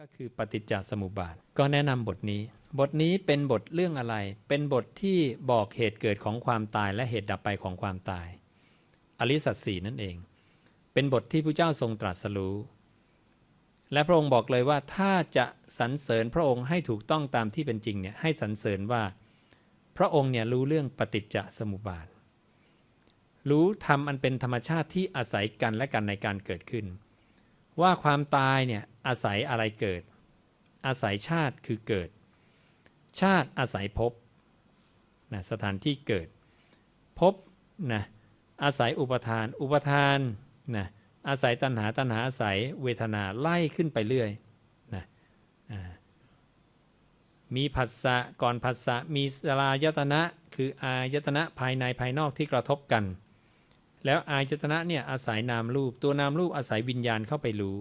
ก็คือปฏิจจสมุปบาท ก็แนะนำบทนี้ บทนี้เป็นบทเรื่องอะไร เป็นบทที่บอกเหตุเกิดของความตายและเหตุดับไปของความตาย อริสัตสีนั่นเอง เป็นบทที่พระเจ้าทรงตรัสรู้ และพระองค์บอกเลยว่าถ้าจะสรรเสริญพระองค์ให้ถูกต้องตามที่เป็นจริงเนี่ยให้สรรเสริญว่า พระองค์เนี่ยรู้เรื่องปฏิจจสมุปบาท รู้ธรรมอันเป็นธรรมชาติที่อาศัยกันและกันในการเกิดขึ้น ว่าความตายเนี่ยอาศัยอะไรเกิด อาศัยชาติคือเกิด ชาติอาศัยภพนะสถานที่เกิดภพนะอาศัยอุปทาน อุปทานนะอาศัยตัณหาตัณหาอาศัยเวทนาไล่ขึ้นไปเรื่อยนะมีผัสสะก่อนผัสสะมีสลายตนะ คืออายตนะภายในภายนอกที่กระทบกัน แล้วอายตนะเนี่ยอาศัยนามรูป ตัวนามรูปอาศัยวิญญาณเข้าไปรู้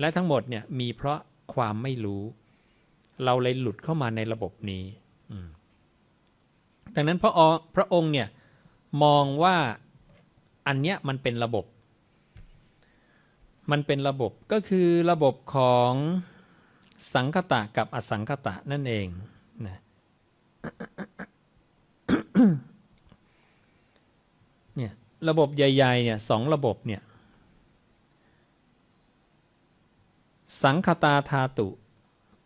และทั้งหมดเนี่ยมีเพราะความไม่รู้ เราเลยหลุดเข้ามาในระบบนี้ดังนั้นพระอพระองค์เนี่ยมองว่าอันเนี้ยมันเป็นระบบ มันเป็นระบบก็คือระบบของสังคตะกับอสังคตะนั่นเองนะ ระบบใหญ่ๆเนี่ยสองระบบเนี่ยสังคตาธาตุ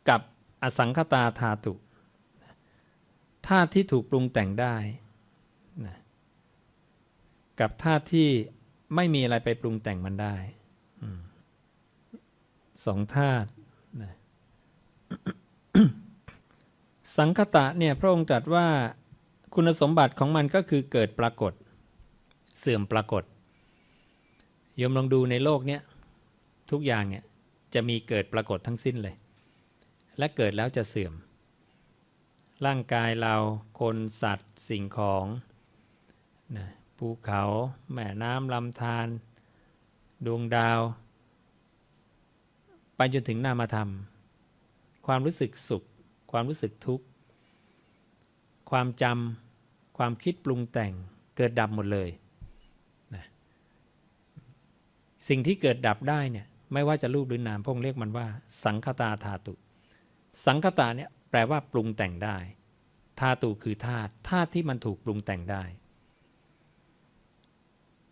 กับอสังคตาธาตุธาตุที่ถูกปรุงแต่งได้นะกับธาตุที่ไม่มีอะไรไปปรุงแต่งมันได้อสองธาตุนะสังคตะเนี่ยพระองค์ตรัสว่าคุณสมบัติของมันก็คือเกิดปรากฏ เสื่อมปรากฏโยมลองดูในโลกเนี้ยทุกอย่างเนี่ยจะมีเกิดปรากฏทั้งสิ้นเลย และเกิดแล้วจะเสื่อม ร่างกายเราคนสัตว์สิ่งของนะภูเขาแม่น้ำลำธารดวงดาว ไปจนถึงนามธรรม ความรู้สึกสุข ความรู้สึกทุกข์ ความจำความคิดปรุงแต่งเกิดดับหมดเลยนะ สิ่งที่เกิดดับได้เนี่ยไม่ว่าจะรูปหรือนามพงเรียกมันว่า สังคตาธาตุ สังคตาเนี่ยแปลว่าปรุงแต่งได้ธาตุคือธาตุธาตุที่มันถูกปรุงแต่งได้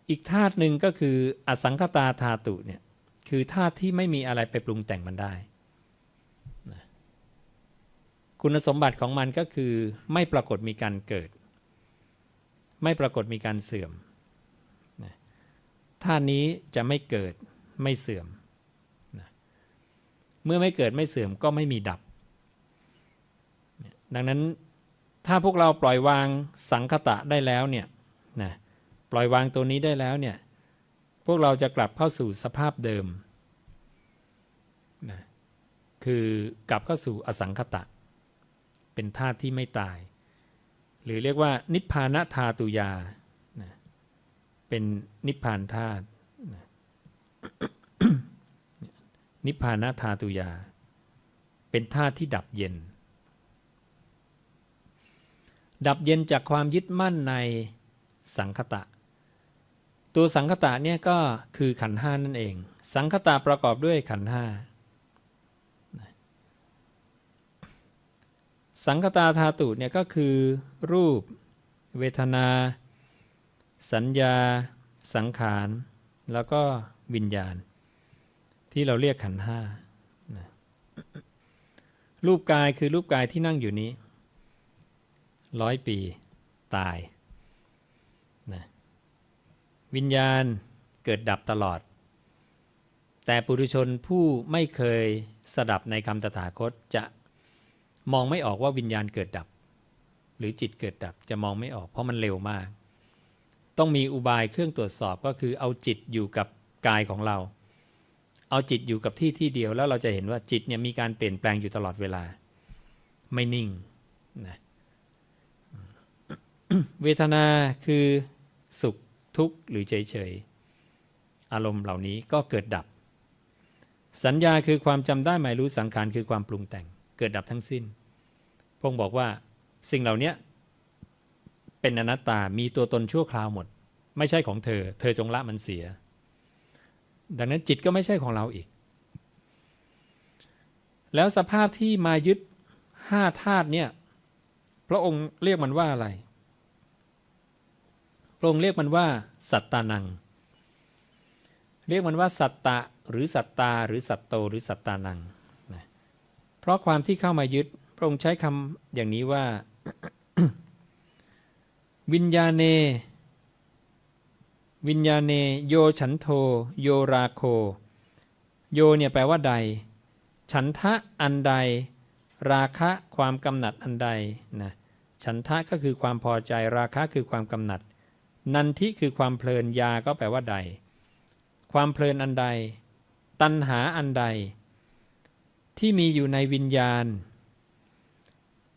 อีกธาตุหนึ่งก็คืออสังคตาธาตุเนี่ยคือธาตุที่ไม่มีอะไรไปปรุงแต่งมันได้นะคุณสมบัติของมันก็คือไม่ปรากฏมีการเกิด ไม่ปรากฏมีการเสื่อม ธานี้จะไม่เกิดไม่เสื่อมนะเมื่อไม่เกิดไม่เสื่อมก็ไม่มีดับ ดังนั้นถ้าพวกเราปล่อยวางสังคตะได้แล้วเนี่ยนะปล่อยวางตัวนี้ได้แล้วเนี่ยพวกเราจะกลับเข้าสู่สภาพเดิมนะคือกลับเข้าสู่อสังคตะ เป็นธาตุที่ไม่ตาย หรือเรียกว่านิพพานธาตุยา เป็นนิพพานธาตุนิพพานธาตุยา เป็นธาตุที่ดับเย็น ดับเย็นจากความยึดมั่นในสังคตะ ตัวสังคตะเนี่ยก็คือขันธ์ห้านั่นเอง สังคตะประกอบด้วยขันธ์ห้าสังคตาธาตุเนี่ยก็คือรูป เวทนา สัญญา สังขาร แล้วก็วิญญาณ ที่เราเรียกขันห้ารูปกายคือรูปกายที่นั่งอยู่นี้ร้อยปีตายนะวิญญาณเกิดดับตลอด แต่ปุถุชนผู้ไม่เคยสดับในคำตถาคตจะมองไม่ออกว่าวิญญาณเกิดดับ หรือจิตเกิดดับจะมองไม่ออกเพราะมันเร็วมาก ต้องมีอุบายเครื่องตรวจสอบก็คือเอาจิตอยู่กับกายของเรา เอาจิตอยู่กับที่ที่เดียวแล้วเราจะเห็นว่าจิตเนี่ยมีการเปลี่ยนแปลงอยู่ตลอดเวลา ไม่นิ่งนะเวทนาคือสุขทุกข์หรือเฉยเฉยๆอารมณ์เหล่านี้ก็เกิดดับ สัญญาคือความจำได้หมายรู้สังขารคือความปรุงแต่ง เกิดดับทั้งสิ้นพงบอกว่าสิ่งเหล่านี้ เป็นอนัตตามีตัวตนชั่วคราวหมด ไม่ใช่ของเธอ เธอจงละมันเสีย ดังนั้นจิตก็ไม่ใช่ของเราอีก แล้วสภาพที่มายึดห้าธาตุเนี่ยพระองค์เรียกมันว่าอะไร พระองค์เรียกมันว่า สัตตานัง เรียกมันว่า สัตตะหรือสัตตาหรือสัตโตหรือสัตตานังนะเพราะความที่เข้ามายึด พระองค์ใช้คำอย่างนี้ว่า วิญญาเน วิญญาเน โยฉันโท โยราโค โยเนี่ยแปลว่าใด ฉันทะอันใด ราคะความกำหนัดอันใดนะฉันทะก็คือความพอใจราคะคือความกำหนัด นันทิคือความเพลินยาก็แปลว่าใด ความเพลินอันใด ตัณหาอันใด ที่มีอยู่ในวิญญาณ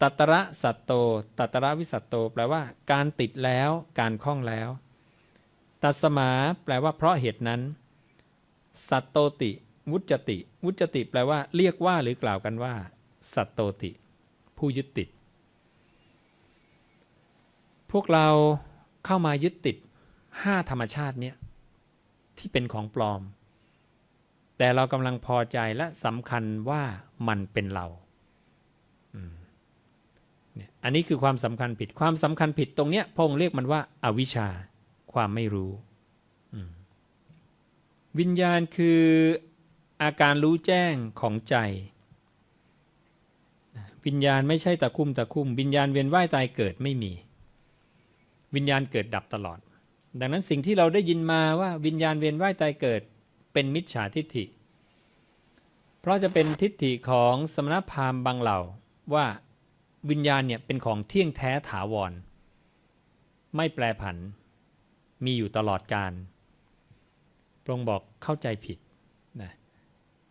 ตัตระสัตโต ตัตระวิสัตโต แปลว่า การติดแล้ว การคล้องแล้ว ตัสมา แปลว่า เพราะเหตุนั้น สัตโตติ วุจติ วุจติ แปลว่า เรียกว่าหรือกล่าวกันว่า สัตโตติ ผู้ยึดติด พวกเราเข้ามายึดติดห้าธรรมชาติเนี่ยที่เป็นของปลอม แต่เรากำลังพอใจและสำคัญว่ามันเป็นเรา เนี่ยอันนี้คือความสำคัญผิดความสำคัญผิดตรงเนี้ยพงค์เรียกมันว่าอาวิชชา ความไม่รู้ วิญญาณคืออาการรู้แจ้งของใจ วิญญาณไม่ใช่ตะคุ่มตะคุ่ม วิญญาณเวียนว่ายตายเกิดไม่มี วิญญาณเกิดดับตลอด ดังนั้นสิ่งที่เราได้ยินมาว่าวิญญาณเวียนว่ายตายเกิดเป็นมิจฉาทิฏฐิ เพราะจะเป็นทิฏฐิของสมณพราหมณ์บางเหล่าว่า วิญญาณเนี่ยเป็นของเที่ยงแท้ถาวร ไม่แปรผัน มีอยู่ตลอดการพระองค์บอกเข้าใจผิดนะ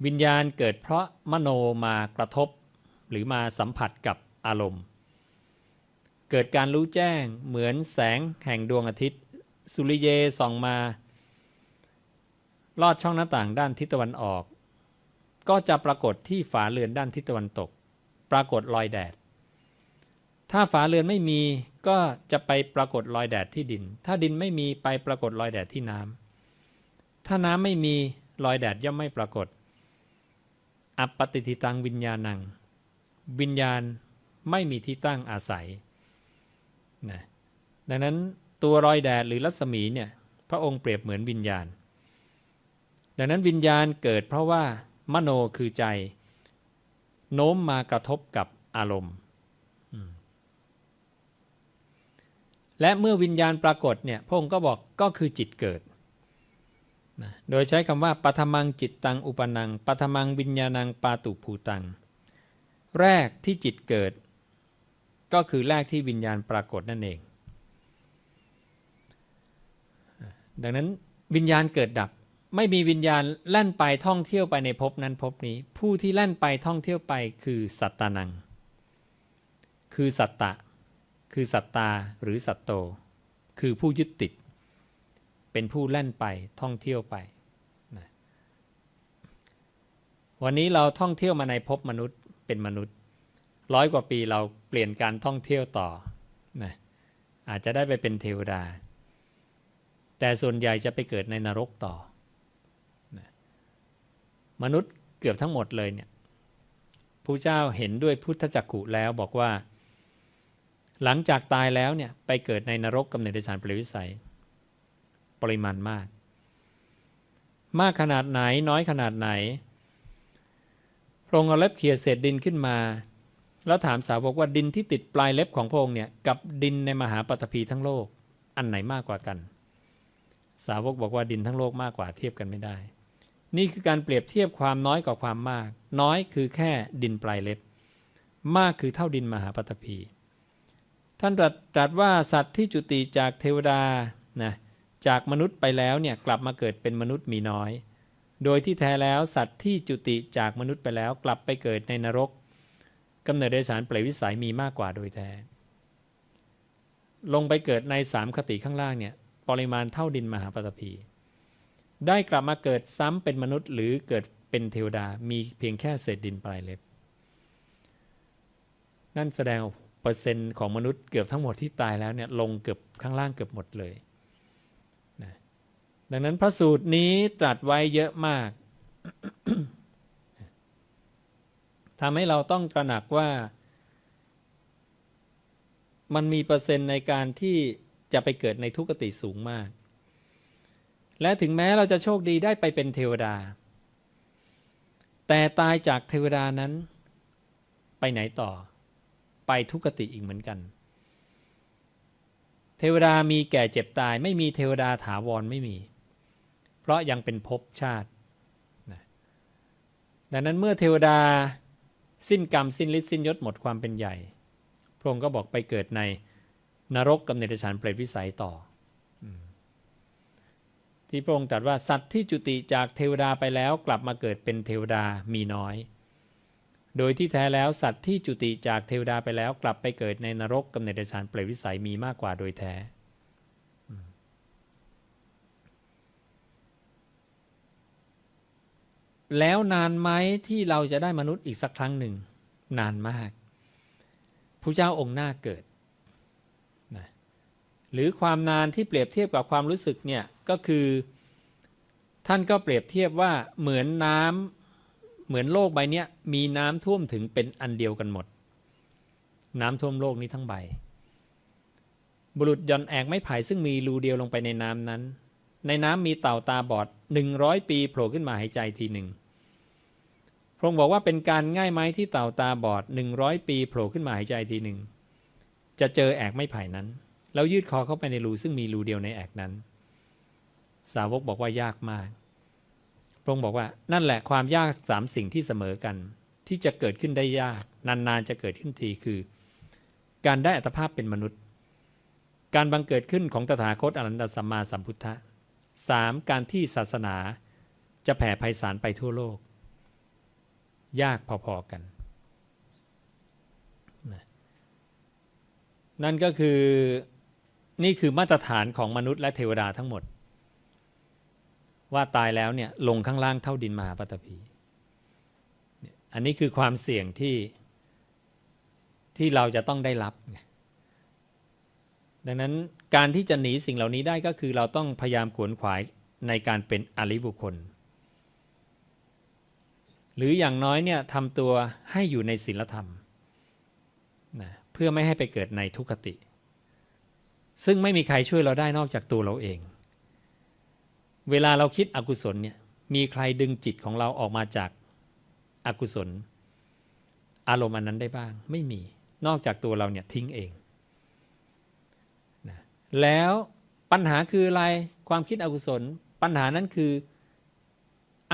วิญญาณเกิดเพราะมโนมากระทบ หรือมาสัมผัสกับอารมณ์ เกิดการรู้แจ้งเหมือนแสงแห่งดวงอาทิตย์ สุริเยส่องมา ลอดช่องหน้าต่างด้านทิศตะวันออก ก็จะปรากฏที่ฝาเรือนด้านทิศตะวันตก ปรากฏรอยแดด ถ้าฝาเรือนไม่มีก็จะไปปรากฏรอยแดดที่ดิน ถ้าดินไม่มีไปปรากฏรอยแดดที่น้ำถ้าน้ำไม่มีรอยแดดย่อมไม่ปรากฏ อัปปติทิตังวิญญาณัง วิญญาณไม่มีที่ตั้งอาศัยนะดังนั้นตัวรอยแดดหรือรัศมีเนี่ยพระองค์เปรียบเหมือนวิญญาณ ดังนั้นวิญญาณเกิดเพราะว่ามโนคือใจ โน้มมากระทบกับอารมณ์ และเมื่อวิญญาณปรากฏเนี่ยพระองค์ก็บอกก็คือจิตเกิดนะโดยใช้คำว่าปัทมังจิตตังอุปนังปัทมังวิญญาณังปาตุภูตัง แรกที่จิตเกิด ก็คือแรกที่วิญญาณปรากฏนั่นเอง ดังนั้นวิญญาณเกิดดับไม่มีวิญญาณแล่นไปท่องเที่ยวไปในภพนั้นภพนี้ ผู้ที่แล่นไปท่องเที่ยวไปคือสัตตานัง คือสัตตะ คือสัตตาหรือสัตโต คือผู้ยึดติด เป็นผู้แล่นไปท่องเที่ยวไปนะวันนี้เราท่องเที่ยวมาในภพมนุษย์เป็นมนุษย์ ร้อยกว่าปีเราเปลี่ยนการท่องเที่ยวต่อนะอาจจะได้ไปเป็นเทวดา แต่ส่วนใหญ่จะไปเกิดในนรกต่อนะมนุษย์เกือบทั้งหมดเลยเนี่ยพระเจ้าเห็นด้วยพุทธจักขุแล้วบอกว่า หลังจากตายแล้วเนี่ยไปเกิดในนรกกำเนิดเดชานเปรตวิสัย ปริมาณมาก มากขนาดไหนน้อยขนาดไหนพระองค์เอาเล็บเขี่ยเศษดินขึ้นมา แล้วถามสาวกว่าดินที่ติดปลายเล็บของพระองค์เนี่ยกับดินในมหาปฐพีทั้งโลก อันไหนมากกว่ากัน สาวกบอกว่าดินทั้งโลกมากกว่าเทียบกันไม่ได้ นี่คือการเปรียบเทียบความน้อยกับความมาก น้อยคือแค่ดินปลายเล็บ มากคือเท่าดินมหาปฐพี ท่านตรัสว่าสัตว์ที่จุติจากเทวดานะจากมนุษย์ไปแล้วเนี่ยกลับมาเกิดเป็นมนุษย์มีน้อย โดยที่แท้แล้วสัตว์ที่จุติจากมนุษย์ไปแล้วกลับไปเกิดในนรกกำเนิดเดชานเปรตวิสัยมีมากกว่าโดยแท้ ลงไปเกิดในสามคติข้างล่างเนี่ยปริมาณเท่าดินมหาปฐพี ได้กลับมาเกิดซ้ำเป็นมนุษย์ หรือเกิดเป็นเทวดามีเพียงแค่เศษดินปลายเล็บ นั่นแสดง เปอร์เซ็นต์ของมนุษย์เกือบทั้งหมดที่ตายแล้วเนี่ยลงเกือบข้างล่างเกือบหมดเลยนะดังนั้นพระสูตรนี้ตรัสไว้เยอะมากทำให้เราต้องตระหนักว่า มันมีเปอร์เซ็นต์ในการที่จะไปเกิดในทุกติสูงมาก และถึงแม้เราจะโชคดีได้ไปเป็นเทวดา แต่ตายจากเทวดานั้นไปไหนต่อ ไปทุกติอีกเหมือนกัน เทวดามีแก่เจ็บตาย ไม่มีเทวดาถาวรไม่มี เพราะยังเป็นภพชาติดังนั้นเมื่อเทวดาสิ้นกรรมสิ้นฤทธิ์สิ้นยศหมดความเป็นใหญ่ พระองค์ก็บอกไปเกิดในนรกกับเนรชานเปรตวิสัยต่อ ที่พระองค์ตรัสว่าสัตว์ที่จุติจากเทวดาไปแล้วกลับมาเกิดเป็นเทวดามีน้อย โดยที่แท้แล้วสัตว์ที่จุติจากเทวดาไปแล้วกลับไปเกิดในนรกกับเนรชานเปรตวิสัยมีมากกว่าโดยแท้ แล้วนานไหมที่เราจะได้มนุษย์อีกสักครั้งหนึ่ง นานมากผู้เจ้าองค์หน้าเกิดนะหรือความนานที่เปรียบเทียบกับความรู้สึกเนี่ยก็คือ ท่านก็เปรียบเทียบว่าเหมือนน้ำ เหมือนโลกใบนี้มีน้ำท่วมถึงเป็นอันเดียวกันหมด น้ำท่วมโลกนี้ทั้งใบ บุรุษย่อนแอกไม้ไผ่ซึ่งมีรูเดียวลงไปในน้ำนั้น ในน้ำมีเต่าตาบอดหนึ่งร้อยปีโผล่ขึ้นมาหายใจทีหนึ่งพระองค์บอกว่าเป็นการง่ายไหมที่เต่าตาบอดหนึ่งร้อยปีโผล่ขึ้นมาหายใจทีหนึ่งจะเจอแอกไม้ไผ่นั้น แล้วยืดคอเข้าไปในรูซึ่งมีรูเดียวในแอกนั้น สาวกบอกว่ายากมาก พระองค์บอกว่านั่นแหละความยากสามสิ่งที่เสมอกัน ที่จะเกิดขึ้นได้ยาก นานๆจะเกิดขึ้นทีคือ การได้อัตภาพเป็นมนุษย์ การบังเกิดขึ้นของตถาคตอรันตสัมมาสัมพุทธะสามการที่ศาสนาจะแผ่ไพศาลไปทั่วโลก ยากพอๆกัน นั่นก็คือนี่คือมาตรฐานของมนุษย์และเทวดาทั้งหมด ว่าตายแล้วเนี่ยลงข้างล่างเท่าดินมหาปฐพี อันนี้คือความเสี่ยงที่ที่เราจะต้องได้รับ ดังนั้นการที่จะหนีสิ่งเหล่านี้ได้ก็คือเราต้องพยายามขวนขวายในการเป็นอริบุคคล หรืออย่างน้อยเนี่ยทำตัวให้อยู่ในศีลธรรมนะเพื่อไม่ให้ไปเกิดในทุกขติ ซึ่งไม่มีใครช่วยเราได้นอกจากตัวเราเอง เวลาเราคิดอกุศลเนี่ยมีใครดึงจิตของเราออกมาจากอากุศล อารมณ์อันนั้นได้บ้าง ไม่มีนอกจากตัวเราเนี่ยทิ้งเองนะแล้วปัญหาคืออะไรความคิดอกุศล ปัญหานั้นคือ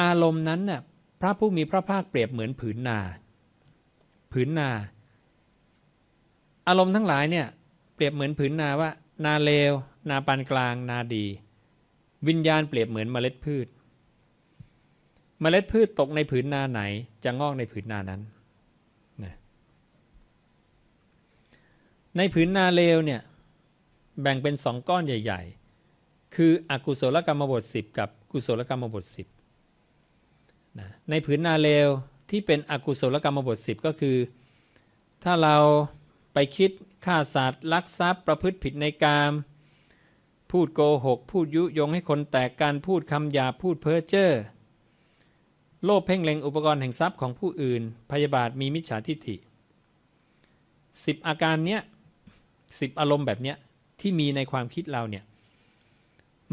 อารมณ์นั้นน่ะพระผู้มีพระภาคเปรียบเหมือนผืนนา ผืนนา อารมณ์ทั้งหลายเนี่ยเปรียบเหมือนผืนนาว่า นาเลว นาปานกลาง นาดี วิญญาณเปรียบเหมือนเมล็ดพืช เมล็ดพืชตกในผืนนาไหน จะงอกในผืนนานั้นนะในผืนนาเลวเนี่ยแบ่งเป็นสองก้อนใหญ่ ๆ คืออกุศลกรรมบท 10 กับกุศลกรรมบท 10นะในผืนนาเลวที่เป็นอกุศลกรรมบท 10 ก็คือ ถ้าเราไปคิดฆ่าสัตว์ลักทรัพย์ประพฤติผิดในกาม พูดโกหก พูดยุยงให้คนแตกการพูดคำหยาพูดเพ้อเจ้อโลภเพ่งเล็งอุปกรณ์แห่งทรัพย์ของผู้อื่น พยาบาทมีมิจฉาทิฏฐิสิบอาการเนี้ยสิบอารมณ์แบบเนี้ยที่มีในความคิดเราเนี่ย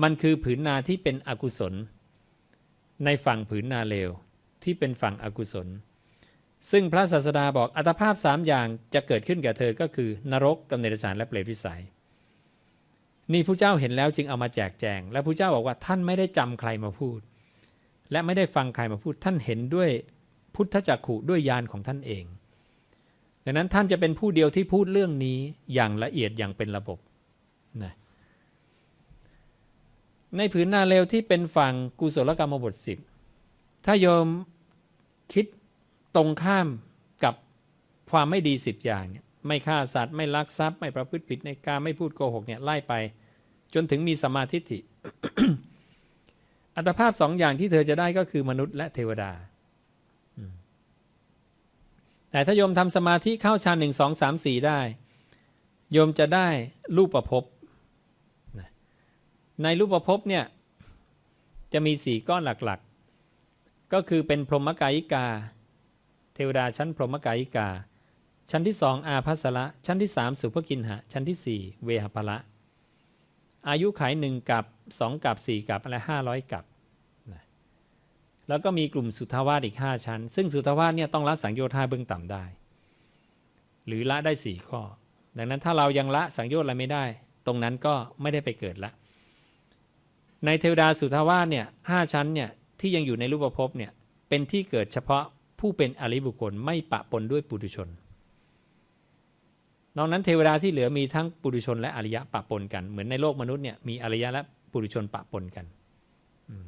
มันคือผืนนาที่เป็นอกุศล ในฝั่งผืนนาเลวที่เป็นฝั่งอกุศล ซึ่งพระศาสดาบอกอัตภาพสามอย่างจะเกิดขึ้นแก่เธอก็คือนรกกำเนิดสารและเปรตวิสัย นี่ผู้เจ้าเห็นแล้วจึงเอามาแจกแจง และผู้เจ้าบอกว่าท่านไม่ได้จำใครมาพูด และไม่ได้ฟังใครมาพูด ท่านเห็นด้วยพุทธจักขุด้วยญาณของท่านเอง ดังนั้นท่านจะเป็นผู้เดียวที่พูดเรื่องนี้อย่างละเอียดอย่างเป็นระบบนะในผืนนาเร็วที่เป็นฝั่งกุศลกรรมบทสิบถ้าโยมคิดตรงข้ามกับความไม่ดีสิบอย่างเนี่ย ไม่ฆ่าสัตว์ ไม่ลักทรัพย์ ไม่ประพฤติผิดในการไม่พูดโกหกเนี่ยไล่ไป จนถึงมีสมาธิิอัตภาพสองอย่างที่เธอจะได้ก็คือมนุษย์และเทวดา แต่ถ้าโยมทำสมาธิเข้าฌานหนึ่งสองสามสี่ได้ โยมจะได้รูปประพบ ในรูปประพบเนี่ยจะมีสี่ก้อนหลักๆ ก็คือเป็นพรหมกายิกา เทวดาชั้นพรหมกายิกา ชั้นที่สองอาภัสละชั้นที่สามสุภกินหะ ชั้นที่สี่เวหภละ อายุขายหนึ่งกับสองกับสี่กับอะไรห้าร้อยกับนะแล้วก็มีกลุ่มสุทธาวาสอีกห้าชั้น ซึ่งสุทธาวาสเนี่ยต้องละสังโยชน์ห้าเบื้องต่ำได้ หรือละได้สี่ข้อ ดังนั้นถ้าเรายังละสังโยชน์อะไรไม่ได้ ตรงนั้นก็ไม่ได้ไปเกิดละ ในเทวดาสุทธาวาสเนี่ยห้าชั้นเนี่ยที่ยังอยู่ในรูปภพเนี่ยเป็นที่เกิดเฉพาะผู้เป็นอริบุคคลไม่ปะปนด้วยปุถุชน นอกนั้นเทวดาที่เหลือมีทั้งปุถุชนและอริยะปะปนกัน เหมือนในโลกมนุษย์เนี่ยมีอริยะและปุถุชนปะปนกันอืม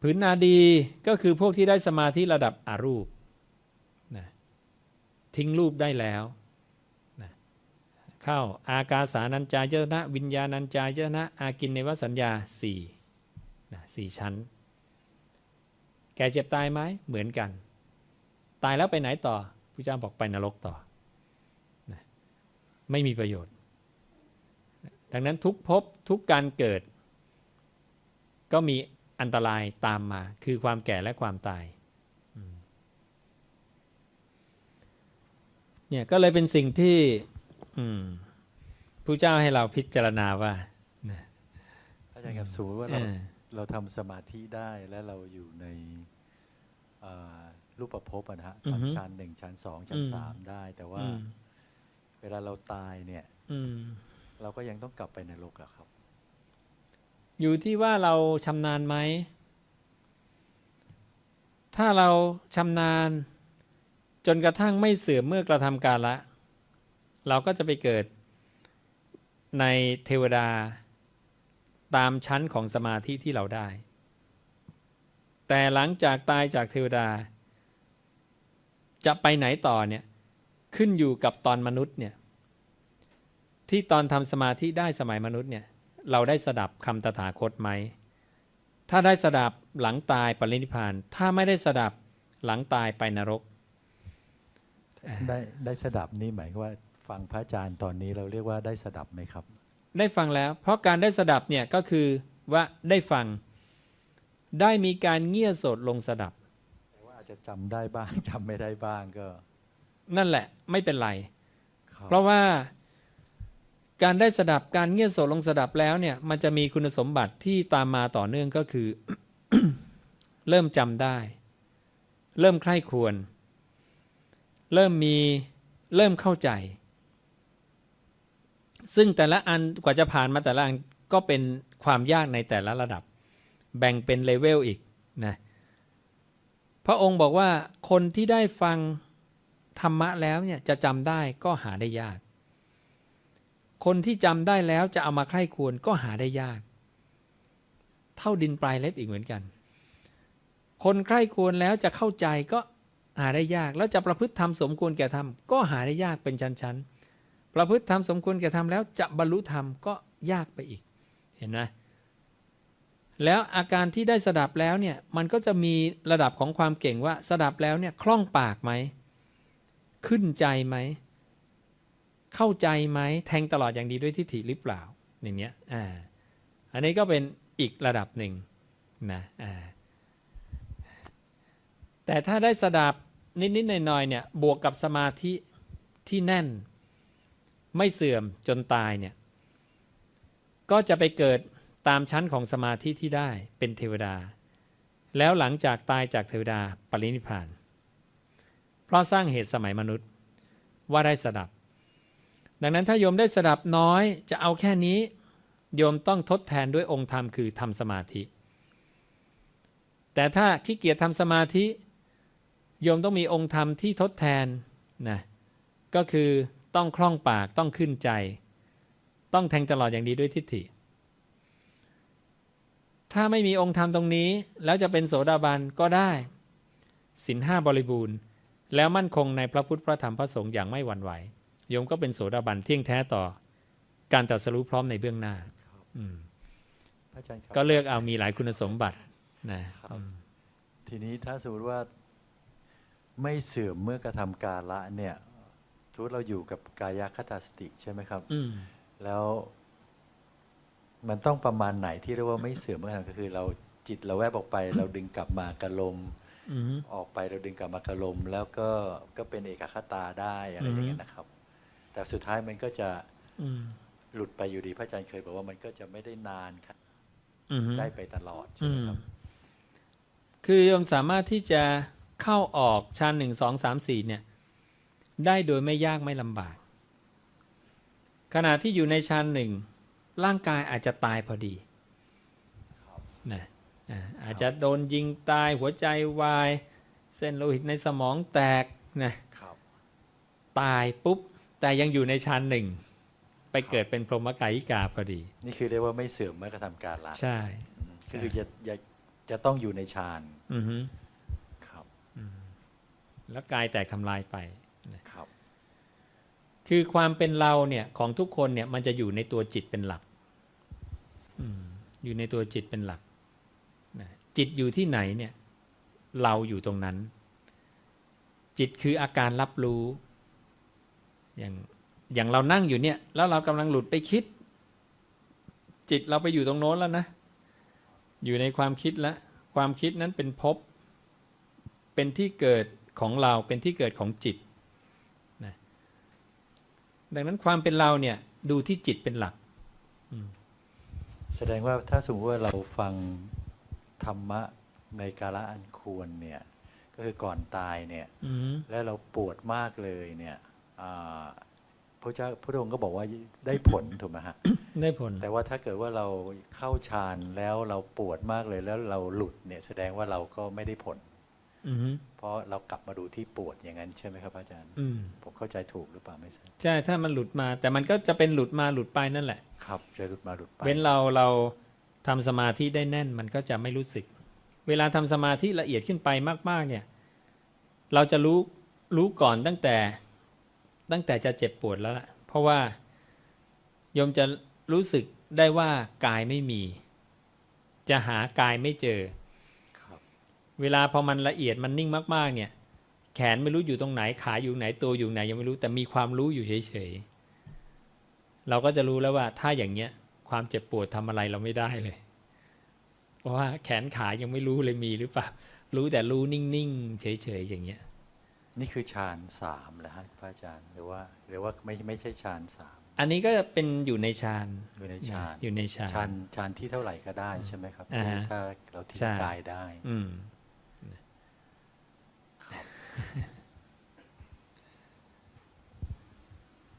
ผืนนาดีก็คือพวกที่ได้สมาธิระดับอารูปนะทิ้งรูปได้แล้วนะเข้าอากาสานัญจายตนะ วิญญาณัญจายตนะ อากินในวสัญญาสี่นะสี่ชั้น แก่เจ็บตายไหมเหมือนกัน ตายแล้วไปไหนต่อพระเจ้าบอกไปนรกต่อนะไม่มีประโยชน์ ดังนั้นทุกภพทุกการเกิด ก็มีอันตรายตามมา คือความแก่และความตายอืมเนี่ยก็เลยเป็นสิ่งที่อืมพระเจ้าให้เราพิจารณาว่าอาจารย์ครับสมมติว่าเอเราอเราทำสมาธิได้และเราอยู่ใน เอ่อรูปภพอะนะฮะอือฮึชั้นหนึ่งชั้นสองชั้นอืมสามได้ แต่ว่าอืมเวลาเราตายเนี่ยอืมเราก็ยังต้องกลับไปในโลกอะครับ อยู่ที่ว่าเราชำนาญไหม ถ้าเราชำนาญ จนกระทั่งไม่เสื่อมเมื่อกระทำการละ เราก็จะไปเกิดในเทวดาตามชั้นของสมาธิที่เราได้ แต่หลังจากตายจากเทวดา จะไปไหนต่อเนี่ยขึ้นอยู่กับตอนมนุษย์เนี่ยที่ตอนทำสมาธิได้สมัยมนุษย์เนี่ยเราได้สดับคำตถาคตไหม ถ้าได้สดับหลังตายปรินิพพาน ถ้าไม่ได้สดับหลังตายไปนรก ได้ได้สดับนี่หมายความว่าฟังพระอาจารย์ตอนนี้เราเรียกว่าได้สดับไหมครับ ได้ฟังแล้ว เพราะการได้สดับเนี่ยก็คือว่าได้ฟัง ได้มีการเงี่ยโสดลงสดับแต่ว่าอา จจะจำได้บ้างจำไม่ได้บ้างก็ นั่นแหละไม่เป็นไรครับเพราะว่าการได้สดับการเงี่ยโสดลงสดับแล้วเนี่ย มันจะมีคุณสมบัติที่ตามมาต่อเนื่องก็คือ เริ่มจำได้ เริ่มใคร่ครวญเริ่มมีเริ่มเข้าใจ ซึ่งแต่ละอันกว่าจะผ่านมาแต่ละอันก็เป็นความยากในแต่ละระดับ แบ่งเป็นเลเวลอีกนะ พระองค์บอกว่าคนที่ได้ฟังธรรมะแล้วเนี่ยจะจำได้ก็หาได้ยาก คนที่จำได้แล้วจะเอามาใคร่ควรก็หาได้ยาก เท่าดินปลายเล็บอีกเหมือนกัน คนใคร่ควรแล้วจะเข้าใจก็หาได้ยาก แล้วจะประพฤติธรรมสมควรแก่ธรรมก็หาได้ยากเป็นชั้นๆประพฤติธรรมสมควรแก่ธรรมแล้วจะบรรลุธรรมก็ยากไปอีก เห็นไหม แล้วอาการที่ได้สดับแล้วเนี่ยมันก็จะมีระดับของความเก่งว่าสดับแล้วเนี่ยคล่องปากไหม ขึ้นใจไหม เข้าใจไหมแทงตลอดอย่างดีด้วยทิฏฐิหรือเปล่าอย่างเนี้ยอ่าอันนี้ก็เป็นอีกระดับหนึ่งนะอ่าแต่ถ้าได้สดับนิด ๆ หน่อย ๆ เนี่ยบวกกับสมาธิที่แน่น ไม่เสื่อมจนตายเนี่ยก็จะไปเกิด ตามชั้นของสมาธิที่ได้เป็นเทวดา แล้วหลังจากตายจากเทวดาปรินิพพาน เพราะสร้างเหตุสมัยมนุษย์ว่าได้สดับ ดังนั้นถ้าโยมได้สดับน้อยจะเอาแค่นี้ โยมต้องทดแทนด้วยองค์ธรรมคือทำสมาธิ แต่ถ้าขี้เกียจทำสมาธิ โยมต้องมีองค์ธรรมที่ทดแทนนะก็คือต้องคล่องปากต้องขึ้นใจ ต้องแทงตลอดอย่างดีด้วยทิฏฐิ ถ้าไม่มีองค์ธรรมตรงนี้ แล้วจะเป็นโสดาบันก็ได้สินห้าบริบูรณ์ แล้วมั่นคงในพระพุทธพระธรรมพระสงฆ์อย่างไม่หวั่นไหวโยมก็เป็นโสดาบันเที่ยงแท้ต่อ การตรัสรู้พร้อมในเบื้องหน้าอืมพระอาจารย์ครับก็เลือกเอามีหลายคุณสมบัตินะครับอืมทีนี้ถ้าสมมติว่าไม่เสื่อมเมื่อกระทำการละเนี่ยสมมติเราอยู่กับกายคตาสติใช่ไหมครับอืมแล้ว มันต้องประมาณไหนที่เรียกว่าไม่เสื่อมเมื่อกระทำก็คือ เราจิตเราแวบออกไป เราดึงกลับมากระลมอือฮึออกไปเราดึงกลับมากระลม แล้วก็ก็เป็นเอกคตาได้อะไรอย่างเงี้ยนะครับ แต่สุดท้ายมันก็จะอืมหลุดไปอยู่ดีพระอาจารย์เคยบอกว่ามันก็จะไม่ได้นานครับอือฮึได้ไปตลอดใช่อืไหมมครับ คือโยมสามารถที่จะเข้าออกชั้นหนึ่งสองสามสี่เนี่ย ได้โดยไม่ยากไม่ลำบาก ขณะที่อยู่ในชั้นหนึ่ง ร่างกายอาจจะตายพอดีนะอ่าอาจจะโดนยิงตายหัวใจวาย เส้นโลหิตในสมองแตกนะครับตายปุ๊บ แต่ยังอยู่ในชั้นหนึ่ง ไปเกิดเป็นพรหมกายิกาพอดี นี่คือเรียกว่าไม่เสื่อมเมื่อกระทำการละใช่อืมคือจะจะจะต้องอยู่ในฌานอือฮึครับแล้วกายแตกทำลายไปครับ คือความเป็นเราเนี่ยของทุกคนเนี่ยมันจะอยู่ในตัวจิตเป็นหลัก อยู่ในตัวจิตเป็นหลักจิตอยู่ที่ไหนเนี่ย เราอยู่ตรงนั้น จิตคืออาการรับรู้ อย่างอย่างเรานั่งอยู่เนี่ย แล้วเรากำลังหลุดไปคิด จิตเราไปอยู่ตรงโน้นแล้วนะ อยู่ในความคิดแล้วความคิดนั้นเป็นภพเป็นที่เกิดของเราเป็นที่เกิดของจิตดังนั้นความเป็นเราเนี่ยดูที่จิตเป็นหลัก แสดงว่าถ้าสมมติว่าเราฟังธรรมะในกาละอันควรเนี่ย ก็คือก่อนตายเนี่ยอืมแล้วเราปวดมากเลยเนี่ยอ่าพระเจ้าพระองค์ก็บอกว่าได้ผลถูกไหมฮะ ได้ผล แต่ว่าถ้าเกิดว่าเราเข้าฌานแล้วเราปวดมากเลยแล้วเราหลุดเนี่ยแสดงว่าเราก็ไม่ได้ผลอืม เพราะเรากลับมาดูที่ปวดอย่างนั้นใช่ไหมครับอาจารย์อืมผมเข้าใจถูกหรือเปล่าไม่ทราบใช่ถ้ามันหลุดมา แต่มันก็จะเป็นหลุดมาหลุดไปนั่นแหละ ครับจะหลุดมาหลุดไปเว้นเราเราทำสมาธิได้แน่นมันก็จะไม่รู้สึก เวลาทำสมาธิละเอียดขึ้นไปมากๆ เนี่ย เราจะรู้รู้ก่อนตั้งแต่ตั้งแต่จะเจ็บปวดแล้วล่ะ เพราะว่าโยมจะรู้สึกได้ว่ากายไม่มี จะหากายไม่เจอครับ เวลาพอมันละเอียดมันนิ่งมากๆ เนี่ย แขนไม่รู้อยู่ตรงไหนขาอยู่ไหนตัวอยู่ไหนยังไม่รู้แต่มีความรู้อยู่เฉยๆเราก็จะรู้แล้วว่าถ้าอย่างเนี้ยความเจ็บปวดทำอะไรเราไม่ได้เลย เพราะว่าแขนขายังไม่รู้เลยมีหรือเปล่ารู้แต่รู้นิ่งๆเฉยๆอย่างเงี้ย นี่คือฌานสามเหรอฮะพระอาจารย์หรือว่าหรือว่าไม่ไม่ใช่ฌานสามอันนี้ก็เป็นอยู่ในฌานอยู่ในฌานอยู่ในฌานฌานฌานที่เท่าไหร่ก็ได้ใช่ไหมครับอ่าฮะถ้าเราทิ้ใช่งกายได้ อืม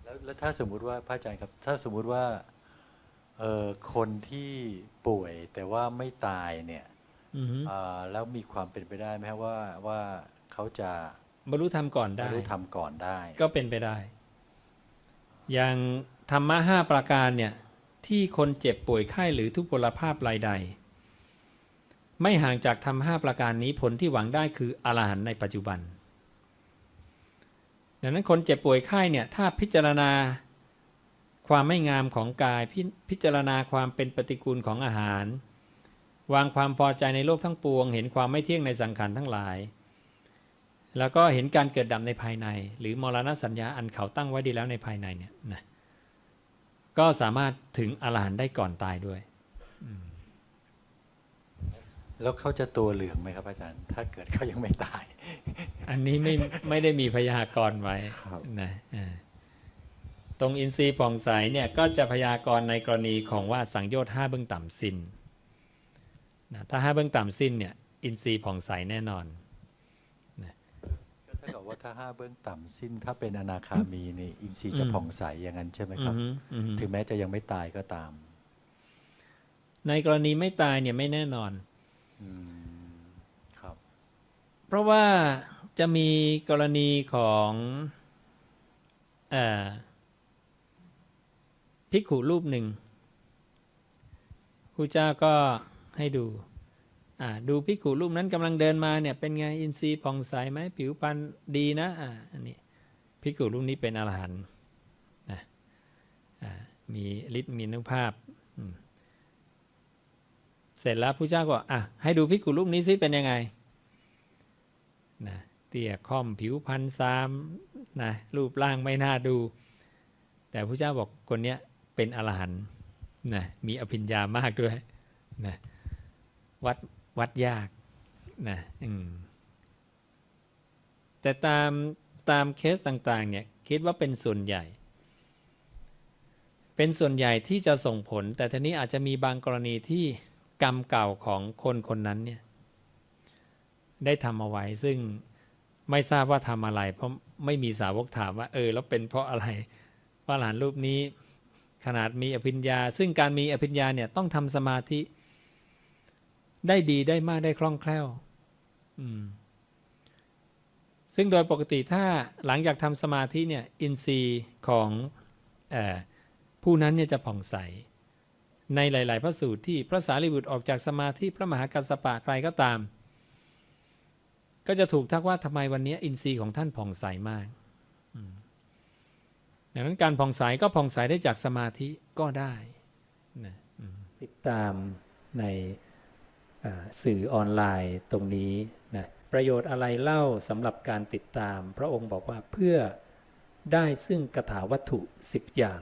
แล้วแล้วถ้าสมมุติว่าพระอาจารย์ครับ ถ้าสมมุติว่าเอ่อคนที่ป่วยแต่ว่าไม่ตายเนี่ยอือฮึอ่าแล้วมีความเป็นไปได้ไหมครับว่าว่าเขาจะบรรลุธรรมก่อนบรได้รลุธรรมก่อนได้ ก็เป็นไปได้ อย่างธรรมะห้าประการเนี่ยที่คนเจ็บป่วยไข้หรือทุพพลภาพรายใด ไม่ห่างจากธรรมห้าประการนี้ผลที่หวังได้คืออรหันต์ในปัจจุบัน ดังนั้นคนเจ็บป่วยไข้เนี่ยถ้าพิจารณาความไม่งามของกายพพิจารณาความเป็นปฏิกูลของอาหาร วางความพอใจในโลกทั้งปวง เห็นความไม่เที่ยงในสังขารทั้งหลาย แล้วก็เห็นการเกิดดับในภายใน หรือมรณสัญญาอันเขาตั้งไว้ดีแล้วในภายในเนี่ยนะก็สามารถถึงอรหันต์ได้ก่อนตายด้วย แล้วเขาจะตัวเหลืองไหมครับอาจารย์ ถ้าเกิดเขายังไม่ตาย อันนี้ไม่ไม่ได้มีพยากรณ์ไว้ครับนะอ่าตรงอินทรีย์ผ่องใสเนี่ยก็จะพยากรณ์ในกรณีของว่าสังโยชน์ห้าเบื้องต่ำสิ้นนะถ้าห้าเบื้องต่ำสิ้นเนี่ยอินทรีย์ผ่องใสแน่นอนก็เท่ากับว่าถ้าห้าเบื้องต่ำสิ้นถ้าเป็นอนาคามีนี่อินทรีย์จะอืมผ่องใสอย่างนั้นใช่ไหมครับอือฮึอือฮึถึงแม้จะยังไม่ตายก็ตาม ในกรณีไม่ตายเนี่ยไม่แน่นอนอืม ครับ เพราะว่าจะมีกรณีของอภิกขุรูปหนึ่งครูเจ้าก็ให้ดูดูภิกขุรูปนั้นกำลังเดินมาเนี่ยเป็นไงอินทรีย์ผ่องใสไหมผิวพรรณดีนะอ่าอันนี้ภิกขุรูปนี้เป็นอรหันต์นะมีฤทธิ์มีนุภาพ เสร็จแล้วพระเจ้าก็อะให้ดูภิกขุรูปนี้ซิเป็นยังไงนะเตี้ยค่อมผิวพันซามนะรูปร่างไม่น่าดู แต่พระเจ้าบอกคนเนี้ยเป็นอรหันต์นะมีอภิญญามากด้วยนะวัดวัดยากนะอืมแต่ตามตามเคสต่างๆเนี่ยคิดว่าเป็นส่วนใหญ่ เป็นส่วนใหญ่ที่จะส่งผล แต่ทีนี้อาจจะมีบางกรณีที่ กรรมเก่าของคนคนนั้นเนี่ยได้ทำเอาไว้ซึ่งไม่ทราบว่าทำอะไร เพราะไม่มีสาวกถามว่า เออ แล้วเป็นเพราะอะไรว่าหลานรูปนี้ขนาดมีอภิญญา ซึ่งการมีอภิญญาเนี่ยต้องทำสมาธิ ได้ดีได้มากได้คล่องแคล่วอืมซึ่งโดยปกติถ้าหลังจากทำสมาธิเนี่ยอินทรีย์ของออผู้นั้นเนี่ยจะผ่องใส ในหลาย ๆ พระสูตรที่พระสารีบุตรออกจากสมาธิพระมหากัสสปะใครก็ตาม ก็จะถูกทักว่าทำไมวันนี้อินทรีย์ของท่านผ่องใสมากดังนั้นการผ่องใสก็ผ่องใสได้จากสมาธิก็ได้นะติดตามในสื่อออนไลน์ตรงนี้นะประโยชน์อะไรเล่าสำหรับการติดตาม พระองค์บอกว่าเพื่อได้ซึ่งกถาวัตถุ 10 อย่าง